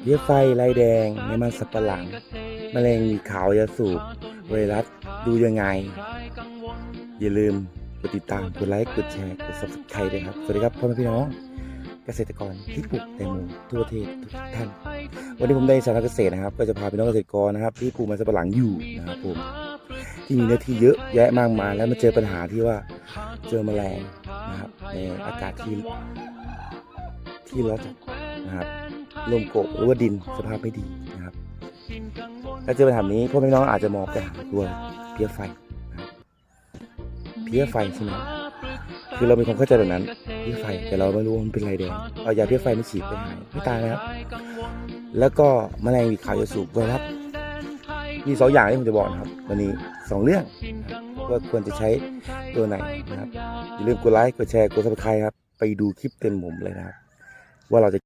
เพี้ยไฟลายแดงในมันสับปะหลังแมลงมีขาวยาสูบไวรัสดูยังไง อย่าลืมกดติดตามกดไลค์กดแชร์กด subscribe ด้วยครับ สวัสดีครับพ่อแม่พี่น้อง เกษตรกรที่ปลูกแตงโมทั่วประเทศทุกท่าน วันนี้ผมได้สาระเกษตรนะครับ ก็จะพาพี่น้องเกษตรกรนะครับที่ปลูกมันสับปะหลังอยู่นะครับผมที่มีเนื้อที่เยอะแยะมากมายแล้วมาเจอปัญหาที่ว่าเจอแมลงนะครับในอากาศที่ที่ร้อนจัดนะครับ ลมโกกหรือว่าดินสภาพไม่ดีนะครับ ถ้าเจอปัญหานี้พ่อแม่พี่น้องอาจจะมองไปหาตัวเพี้ยไฟเพี้ยไฟใช่ไหมคือเรามีความเข้าใจแบบนั้นเพี้ยไฟแต่เราไม่รู้ว่ามันเป็นไรแดงเอายาเพี้ยไฟมาฉีดไปหายไม่ตายนะครับ แล้วก็แมลงวีขาว ยาสูบไวรัสมีสองอย่างที่ผมจะบอกนะครับ วันนี้สองเรื่องว่าควรจะใช้ตัวไหนนะครับอย่าลืมกดไลค์กดแชร์กดซับสไครต์ครับไปดูคลิปเต็มผมเลยนะครับ ว่าเราจะ